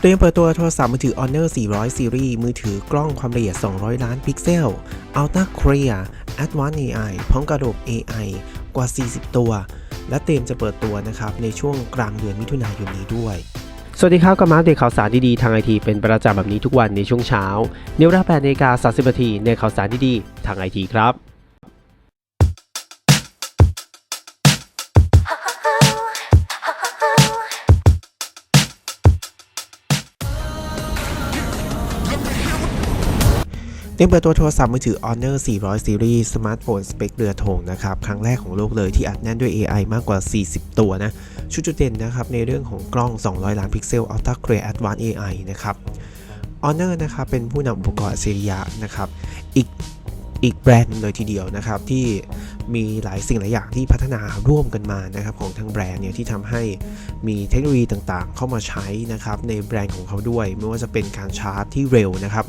เตรียมเปิดตัวโทรศัพท์มือถือ Honor 400 Series มือถือกล้องความละเอียด 200 ล้านพิกเซล Ultra Clear Advanced AI พร้อมกระบบ AI กว่า 40 ตัว และเตรียมจะเปิดตัวนะครับ ในช่วงกลางเดือนมิถุนายนนี้ด้วย สวัสดีครับกับมาเดตข่าวสารดีๆ ทางไอทีเป็นประจำแบบนี้ทุกวันในช่วงเช้าในวลา8นาฬิกา30นาทีในข่าวสารดีๆ ทางไอทีครับ เตรียมเปิดตัวโทรศัพท์มือถือ Honor 400 Series สมาร์ทโฟนสเปคเรือธงนะครับ ครั้งแรกของโลกเลยที่อัดแน่นด้วย AI มากกว่า 40 ตัวนะ ชุดจุดเด่นนะครับในเรื่องของกล้อง 200 ล้านพิกเซล Ultra Clear Advanced AI นะครับ Honor นะครับเป็นผู้นำอุปกรณ์อัจฉริยะนะครับ อีกอีกแบรนด์หนึ่งเลยทีเดียวนะครับ ที่มีหลายสิ่งหลายอย่างที่พัฒนาร่วมกันมานะครับของทางแบรนด์เนี่ยที่ทำให้มีเทคโนโลยีต่างๆ เข้ามาใช้นะครับในแบรนด์ของเขาด้วย ไม่ว่าจะเป็นการชาร์จที่เร็วนะครับ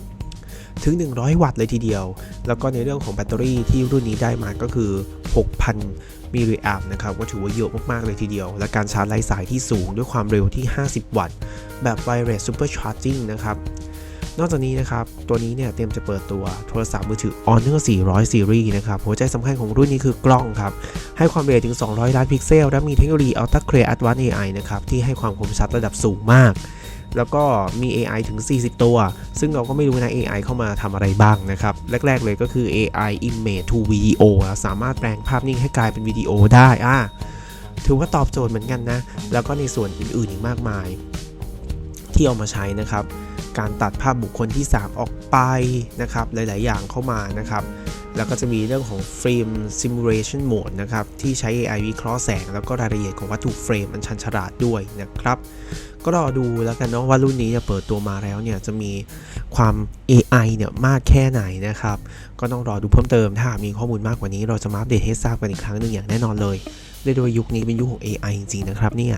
ถึง 100 วัตต์เลยทีเดียว แล้วก็ในเรื่องของแบตเตอรี่ที่รุ่นนี้ได้มาก็คือ 6,000 มิลลิแอมป์นะครับ ก็ถือว่าเยอะมาก ๆ เลยทีเดียว และการชาร์จไร้สายที่สูงด้วยความเร็วที่ 50 วัตต์ แบบ Wireless Super Charging นะครับนอกจากนี้นะครับ ตัวนี้เนี่ยเตรียมจะเปิดตัวโทรศัพท์มือถือ Honor 400 Series นะครับ หัวใจสำคัญของรุ่นนี้คือกล้องครับ ให้ความละเอียดถึง 200 ล้านพิกเซล และมีเทคโนโลยี Ultra Clear Advanced AI นะครับ ที่ให้ความคมชัดระดับสูงมาก แล้วก็มี AI ถึง 40 ตัว ซึ่งเราก็ไม่รู้นะ AI เข้ามาทำอะไรบ้างนะครับ แรก ๆ เลยก็คือ AI Image to Video สามารถแปลงภาพนิ่งให้กลายเป็นวิดีโอได้อ่าถือว่าตอบโจทย์เหมือนกันนะ แล้วก็ในส่วนอื่นๆอีกมากมาย ที่เอามาใช้นะครับ การตัดภาพบุคคลที่ 3 ออกไปนะครับ หลาย ๆ อย่างเข้ามานะครับ แล้วก็จะมีเรื่องของ Frame Simulation Mode นะครับ ที่ใช้ AI วิเคราะห์แสง แล้วก็รายละเอียดของวัตถุเฟรมอันชันฉลาดด้วยนะครับ ก็รอดูแล้วกันเนาะว่ารุ่นนี้จะเปิดตัวมาแล้วเนี่ยจะมีความ AI เนี่ยมากแค่ไหนนะครับ ก็ต้องรอดูเพิ่มเติม ถ้ามีข้อมูลมากกว่านี้เราจะมาอัปเดตให้ทราบกันอีกครั้งหนึ่งอย่างแน่นอนเลยเรียกได้ว่ายุคนี้เป็นยุคของ AI จริงๆนะครับเนี่ย